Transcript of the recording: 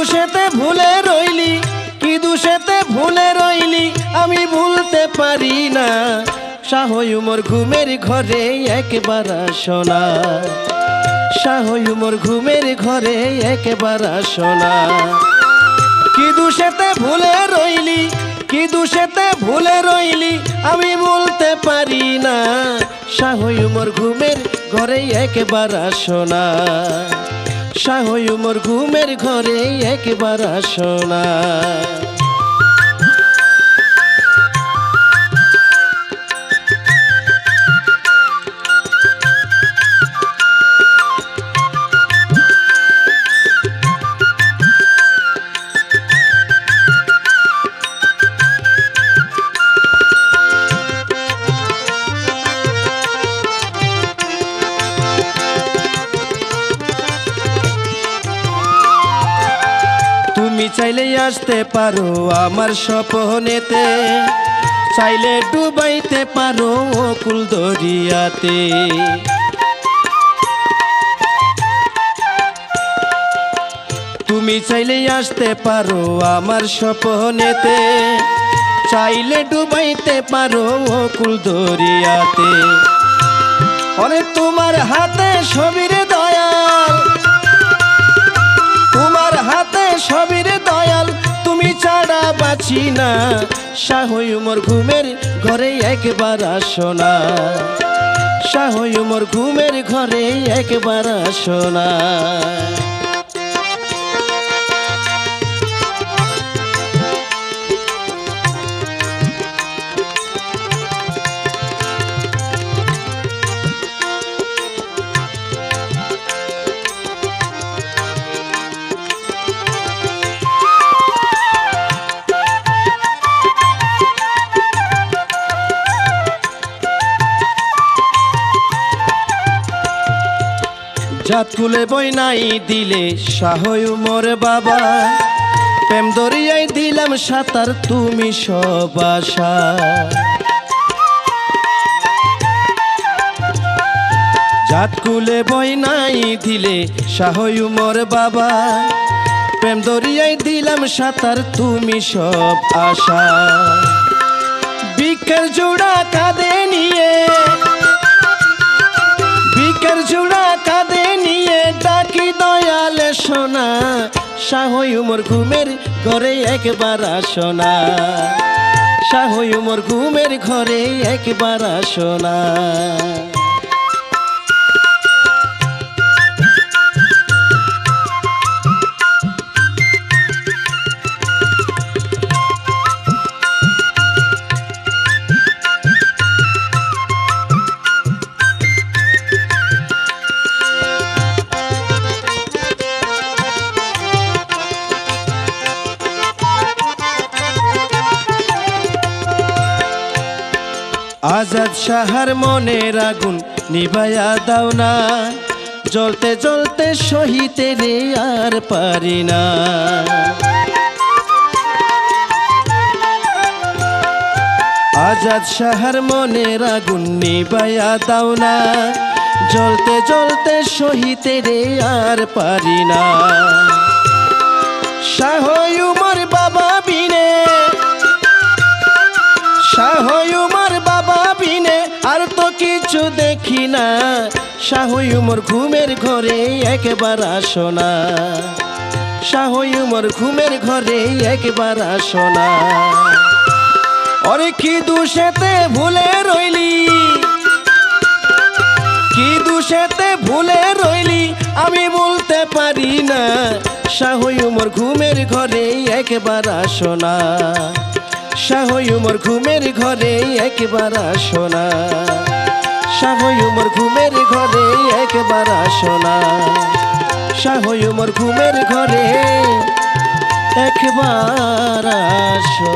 দুষেতে ভুলে রইলি? কি দুষেতে ভুলে রইলি? আমি ভুলতে পারি না। শাহয়ুমর ঘুমের ঘরে একবার সোনা শাহয়ুমর ঘুমের ঘরে একবার সোনা কি দুষেতে ভুলে রইলি? কি দুষেতে ভুলে রইলি? আমি বলতে পারি না। শাহয়ুমর ঘুমের ঘরে একবার সোনা শাহই উমর ঘুমের ঘরে একবার সোনা চাইলে আসতে পারো আমার স্বপনেতে। চাইলে ডুবাইতে পারো কুল দরিয়াতে তুমি চাইলে আসতে পারো আমার স্বপনেতে। চাইলে ডুবাইতে পারো কুল দরিয়াতে অনেক তোমার হাতে ছবির বাঁচি না। শাহই উমর ঘুমের ঘরে একবার আসো না। শাহই উমর ঘুমের ঘরে একবার আসো না। জাত কুলে বই নাই দিলে শাহই উমর বাবা। প্রেম দরিয়ায় দিলাম সাঁতার, তুমি সব আশা। জাত কুলে বই নাই দিলে শাহই উমর বাবা। প্রেম দরিয়ায় দিলাম সাঁতার, তুমি সব আশা। বিকেল জোড়া কাঁদে নিয়ে শাহই উমর ঘুমের ঘরে একবার আসোনা। শাহই উমর ঘুমের ঘরে একবার আসোনা। আজাদ সাহার মনের আগুন নিভায়া দাও না। জ্বলতে জ্বলতে সহিতে রে আর পারি না। আজাদ সাহার মনের আগুন নিভায়া দাও না। জ্বলতে জ্বলতে সহিতে রে আর পারি না। শাহ উমর বাবা বিনে। শাহই কিছু দেখি না। শাহই উমর ঘুমের ঘরে একবার আসো না। শাহই উমর ঘুমের ঘরে একবার আসো না। অরে কি দুষেতে ভুলে রইলি? কি দুষেতে ভুলে রইলি? আমি বলতে পারি না। শাহই উমর ঘুমের ঘরে একবার আসো না। শাহই উমর ঘুমের ঘরে একবার আসো না। শাহই উমর ঘুমের ঘরে একবার আসো না শাহই উমর ঘুমের ঘরে একবার আসো